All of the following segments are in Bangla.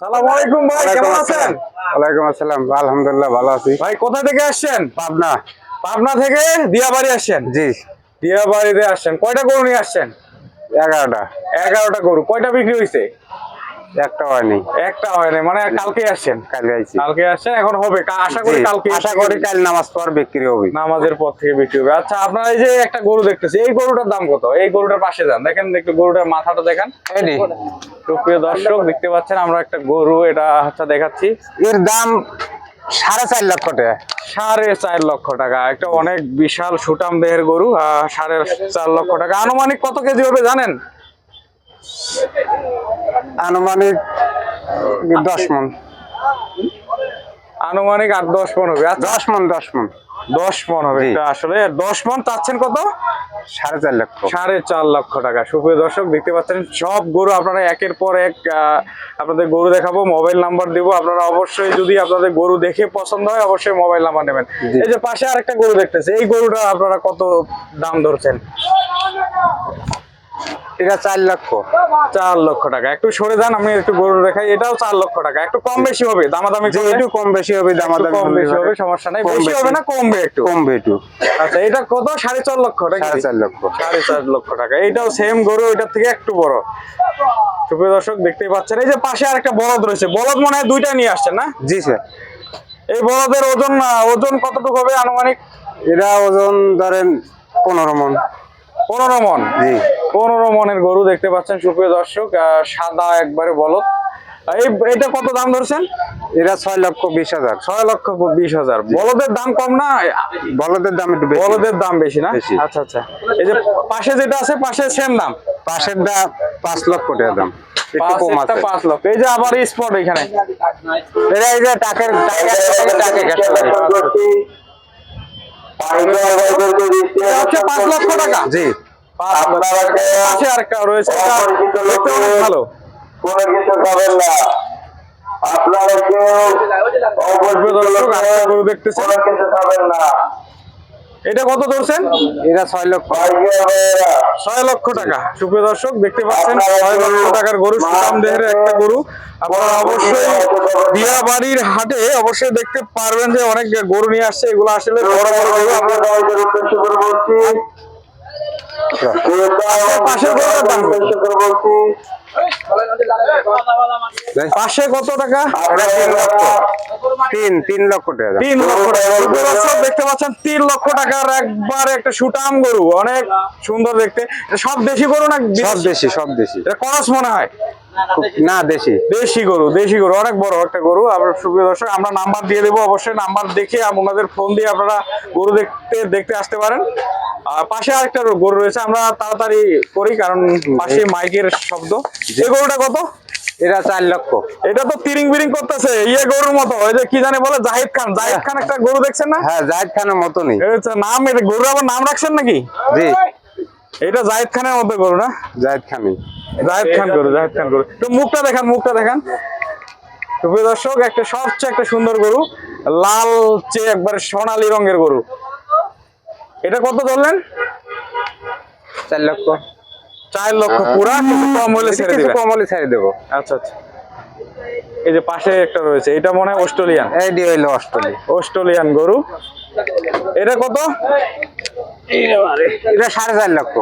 সালাম আলাইকুম ভাই কেমন আছেন? ওয়ালাইকুম আসসালাম আলহামদুলিল্লাহ ভালো আছি। ভাই কোথা থেকে আসছেন? পাবনা। পাবনা থেকে দিয়াবাড়ি আসছেন? জি। দিয়াবাড়িতে আসছেন। কয়টা গরু নিয়ে আসছেন? এগারোটা। এগারোটা গরু। কয়টা বিক্রি হয়েছে একটা হয়নি। একটা হয় না মানে কালকে আসছেন? কালকে আইছি। কালকে আসছেন এখন হবে। আশা করি কালকে আশা করি কাল নামাজ পর বিক্রি হবে। নামাজের পর থেকে বিক্রি হবে। আচ্ছা আপনারা এই যে একটা গরু দেখতেছি এই গরুটার দাম কত? এই গরুটার পাশে যান। দেখেন একটু গরুটার মাথাটা দেখেন। এডি। সুপ্রিয় দর্শক দেখতে পাচ্ছেন আমরা একটা গরু এটা হচ্ছে দেখাচ্ছি। এর দাম সাড়ে চার লক্ষ টাকা। সাড়ে চার লক্ষ টাকা। একটা অনেক বিশাল সুটাম দেহের গরু সাড়ে চার লক্ষ টাকা। আনুমানিক কত কেজি হবে জানেন? আনুমানিক দশ মন। আনুমানিক আট দশ মন হবে। আচ্ছা। দশ মন দশ মন। দশ মন হবে। আসলে দশ মন চাচ্ছেন কত? সাড়ে চার লক্ষ। সাড়ে চার লক্ষ টাকা। সুপ্রিয় দর্শক দেখতে পাচ্ছেন সব গরু আপনারা একের পর এক আপনাদের গরু দেখাবো মোবাইল নাম্বার দিব। আপনারা অবশ্যই যদি আপনাদের গরু দেখে পছন্দ হয় অবশ্যই মোবাইল নাম্বার নেবেন। এই যে পাশে আরেকটা গরু দেখতেছে এই গরুটা আপনারা কত দাম ধরছেন? এটা চার লক্ষ চার লক্ষ টাকা। একটু সরে যান আমি একটু গরু দেখাই। এটাও চার লক্ষ টাকা। একটু কম বেশি হবে দামাদামি একটু কম বেশি হবে দামাদামি কম বেশি হবে। সমস্যা নাই। বেশি। হবে না কমবে একটু। কমবে একটু। আচ্ছা এটা কত? সাড়ে চার লক্ষ টাকা সাড়ে চার লক্ষ। সাড়ে চার লক্ষ টাকা। এইটাও সেম গরু এটার থেকে একটু বড়। সুপ্রিয় দর্শক দেখতেই পাচ্ছেন। এই যে পাশে আরেকটা বলদ রয়েছে। বলদ মনে হয় দুইটা নিয়ে আসছেন না? জি স্যার। এই বলদের ওজন ওজন কতটুকু হবে আনুমানিক? এরা ওজন ধরেন পনেরো মন। পনেরো মন? জি। পনেরো মনের গরু দেখতে পাচ্ছেন সুপ্রিয় দর্শক সাদা একবারে বলদ। আহ, এটা কত দাম ধরছেন? এরা ছয় লক্ষ বিশ হাজার। ছয় লক্ষ বিশ হাজার। বলদের দাম কম না? বলদের দাম একটু বেশি। বলদের দাম বেশি না? আচ্ছা আচ্ছা। এই যে পাশে যেটা আছে পাশে সেম দাম? পাশের দাম পাঁচ লক্ষ টাকা দাম। পাঁচ লক্ষ। এই যে আবার স্পট এখানে। এরা এই যে টাকের টাকে হচ্ছে পাঁচ লক্ষ টাকা। জি। পাশে আরেকটা রয়েছে এটা দেখতে অনেক ভালো। কোনো কিছু পাবেন না। আপনারা কেউ সুপ্রিয় দর্শক, আরেকটা গরু দেখতেছেন? কিছু পাবেন না। এটা কত ধরছেন? এরা ছয় লক্ষ। ছয় লক্ষ টাকা। সুপ্রিয় দর্শক দেখতে পাচ্ছেন ছয় লক্ষ টাকার গরু সুনাম দেহের একটা গরু। আপনারা অবশ্যই দিয়া বাড়ির হাটে অবশ্যই দেখতে পারবেন যে অনেক গরু নিয়ে আসছে। এগুলো আসলে বড় বড় গরু। আমরা পাশে কত টাকা? তিন তিন লক্ষ টাকা। তিন লক্ষ টাকা। দেখতে পাচ্ছেন তিন লক্ষ টাকার একবার একটা সুটাম গরু। অনেক সুন্দর দেখতে। সব দেশি গরু না সব দেশি সব দেশি। এটা করস মনে হয়? না দেশি। দেশি গরু দেশি গরু। অনেক বড় একটা গরু। আমরা সুপ্রিয় দর্শক আমরা নাম্বার দিয়ে দেবো। অবশ্যই নাম্বার দেখে আপনাদের ফোন দিয়ে আপনারা গরু দেখতে দেখতে আসতে পারেন। আর পাশে আরেকটা গরু রয়েছে আমরা তাড়াতাড়ি করি কারণ পাশে মাইকের শব্দ। এই গরুটা কত? এরা চার লক্ষ। এটা তো তিরিং বিরিং করতেছে ইয়ে গরুর মতো। ওই যে কি জানি বলে জাহিদ খান। জাহিদ খান একটা গরু দেখছেন না? হ্যাঁ জাহিদ খানের মতনই। এটা নাম এটা গরুর আবার নাম রাখছেন নাকি? জি। এটা জাহিদ খানের মতো গরু না? জাহিদ খানি জাহেদ খান গরু জাহেদ খান গরু। তো মুখটা দেখান মুখটা দেখান। দর্শক একটা সবচেয়ে একটা সুন্দর গরু। লাল চেয়ে একবারে সোনালী রঙের গরু। এটা কত ধরলেন? চার লক্ষ। চার লক্ষ পুরা কিছু কম হলে ছেড়ে দিবেন। কম হলে ছেড়ে দেবো। আচ্ছা আচ্ছা। এই যে পাশে একটা রয়েছে এটা মনে হয় অস্ট্রেলিয়ান। এই দিয়ে হইল অস্ট্রেলিয়া। অস্ট্রেলিয়ান গরু। এটা কত? এটা সাড়ে চার লক্ষ।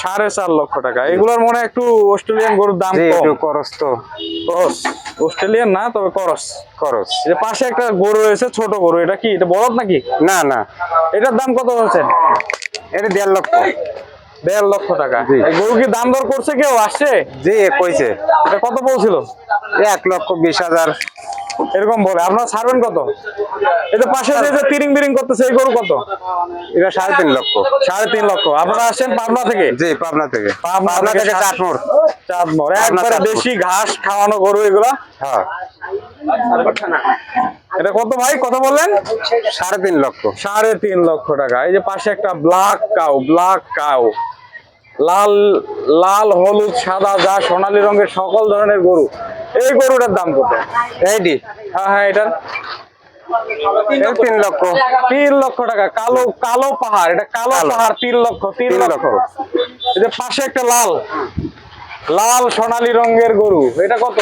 সাড়ে চার লক্ষ টাকা। এগুলোর মনে একটু অস্ট্রেলিয়ান গরুর দাম একটু করস তো। করস অস্ট্রেলিয়ান না তবে করস করস যে পাশে একটা গরু রয়েছে ছোট গরু এটা কি? এটা বলদ নাকি? না না। এটার দাম কত হচ্ছেন এটা দেড় লক্ষ। দেড় লক্ষ টাকা। গরু কি দাম দর করছে কেউ? আসছে? জি কইছে। এটা কত বলছিল? এক লক্ষ বিশ হাজার। এরকম বলে। আপনারা ছাড়বেন কত? এটা পাশে যে যে তিরিং বিরিং করতেছে এই গরু কত? এটা সাড়ে তিন লক্ষ। সাড়ে তিন লক্ষ। আপনারা আসছেন পাবনা থেকে? জি পাবনা থেকে। পাবনা থেকে চাঁদমোর পাবনা একবারে। দেশি ঘাস খাওয়ানো গরু এগুলা? হ্যাঁ। এটা কত ভাই? কত বললেন? সাড়ে তিন লক্ষ। সাড়ে তিন লক্ষ টাকা। এই যে পাশে একটা ব্ল্যাক কাউ ব্ল্যাক কাউ। লাল লাল হলুদ সাদা যা সোনালী রঙের সকল ধরনের গরু। এই গরুটার দাম কত? এইডি হ্যাঁ হ্যাঁ এটার? তিন লক্ষ। তিন লক্ষ। টাকা। কালো কালো পাহাড়। এটা কালো। পাহাড় তিন লক্ষ তিন লক্ষ। লক্ষ। এই যে পাশে একটা লাল। লাল সোনালী রঙের গরু। এটা কত?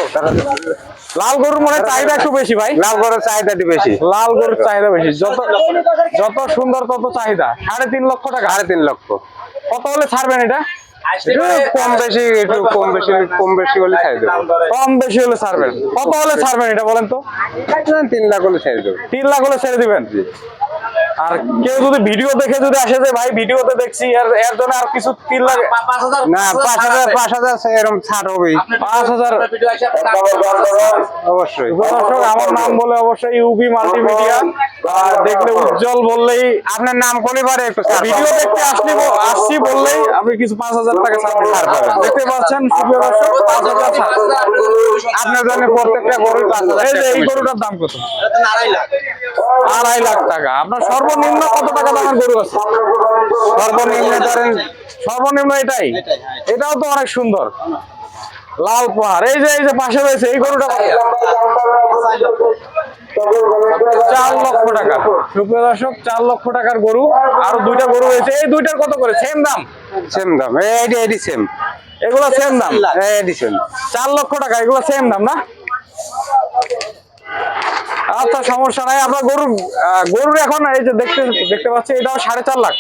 লাল গরুর মনে চাহিদা একটু বেশি ভাই। লাভ করার চাহিদাটি বেশি। লাল গরুর চাহিদা বেশি। যত যত সুন্দর তত চাহিদা। সাড়ে তিন লক্ষ টাকা। সাড়ে তিন লক্ষ। কত হলে ছাড়বেন এটা? কম বেশি একটু কম বেশি কম বেশি হলে ছাড় দেবো। কম বেশি হলে ছাড়বেন। কত হলে ছাড়বেন এটা বলেন তো? তিন লাখ হলে ছেড়ে দেবো। তিন লাখ হলে ছেড়ে দিবেন? আর কেউ যদি ভিডিও দেখে যদি আসে যে ভাই ভিডিওতে দেখছি এর এর জন্য আর কিছু তিন লাখ না পাঁচ হাজার পাঁচ হাজার এরকম ছাড় হবেই। পাঁচ হাজার অবশ্যই দর্শক আমার নাম বলে অবশ্যই ইউবি মাল্টিমিডিয়া আর দেখলে উজ্জ্বল বললেই আপনার নাম কোনে পারে একটু ভিডিও দেখতে আসলি আসছি বললেই আপনি কিছু পাঁচ হাজার টাকা ছাড় পাবেন। দেখতে পাচ্ছেন সুপ্রিয় দর্শক পাঁচ হাজার ছাড়। আপনার জন্য প্রত্যেকটা পাঁচ হাজার এই এই গরুটার দাম কত? আড়াই লাখ। টাকা। আপনার সর্বনিম্ন কত টাকা দামের গরু আছে? সর্বনিম্ন ধরেন সর্বনিম্ন এটাই? এটাও তো অনেক সুন্দর। লাল পাহাড়। এই যে এই যে পাশে রয়েছে এই গরুটা চার লক্ষ টাকা। সুপ্রিয় দর্শক চার লক্ষ টাকার গরু। আর দুইটা গরু রয়েছে। এই দুইটার কত করে? সেম দাম? সেম দাম। এডি সেম এগুলো সেম দাম। এডি সেম চার লক্ষ টাকা এগুলো সেম দাম না? আচ্ছা সমস্যা নাই। আপনার গরু গরুর এখন এই যে দেখতে দেখতে পাচ্ছি এটাও সাড়ে চার লাখ।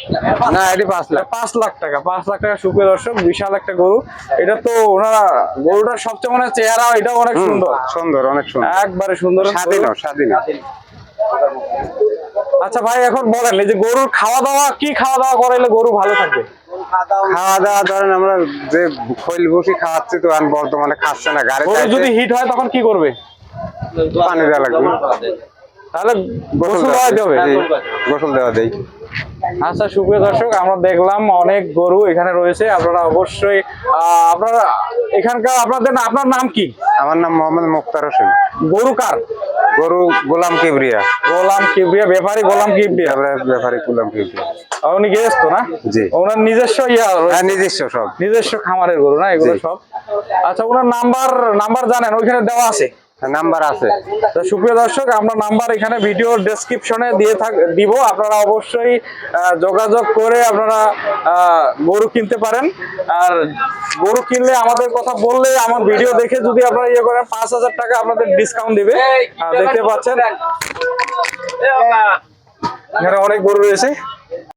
না এডি পাঁচ লাখ। পাঁচ লাখ টাকা পাঁচ লাখ টাকা সুপ্রিয় দর্শক বিশাল একটা গরু। এটা তো ওনারা গরুটার সবচেয়ে মনে চেহারা এটা অনেক সুন্দর। সুন্দর অনেক সুন্দর। একবারে সুন্দর। স্বাধীন স্বাধীন। আচ্ছা ভাই এখন বলেন এই যে গরুর খাওয়া দাওয়া কি খাওয়া দাওয়া করাইলে গরু ভালো থাকবে? খাওয়া দাওয়া ধরেন আমরা যে খৈল ভুসি খাওয়াচ্ছি তো এখন বর্তমানে খাচ্ছে না গাড়ি যদি হিট হয় তখন কি করবে? পানি দেওয়া লাগবে। তাহলে গোসল দেওয়াইতে হবে গোসল দেওয়া দেই। আচ্ছা সুপ্রিয় দর্শক আমরা দেখলাম অনেক গরু এখানে রয়েছে আপনারা অবশ্যই আহ, আপনারা এখানকার আপনাদের আপনার নাম কি? আমার নাম মোহাম্মদ মুক্তার হোসেন। গরু কার? গরু গোলাম কিবরিয়া। গোলাম কিবরিয়া ব্যাপারী গোলাম কিবরিয়া। ব্যাপারী গোলাম কিবরিয়া। উনি গেস্ট তো না? জি। ওনার নিজস্ব ইয়া। হ্যাঁ নিজস্ব সব। নিজস্ব খামারের গরু না এগুলো সব? আচ্ছা ওনার নাম্বার নাম্বার জানেন ওইখানে দেওয়া আছে? নাম্বার আছে তো সুপ্রিয় দর্শক আমরা নাম্বার এখানে ভিডিও ডেসক্রিপশনে দিয়ে থাক দিব আপনারা অবশ্যই যোগাযোগ করে আপনারা আহ, গরু কিনতে পারেন আর গরু কিনলে আমাদের কথা বললে আমার ভিডিও দেখে যদি আপনারা ইয়ে করেন পাঁচ হাজার টাকা আপনাদের ডিসকাউন্ট দিবে দেখতে পাচ্ছেন এখানে অনেক গরু রয়েছে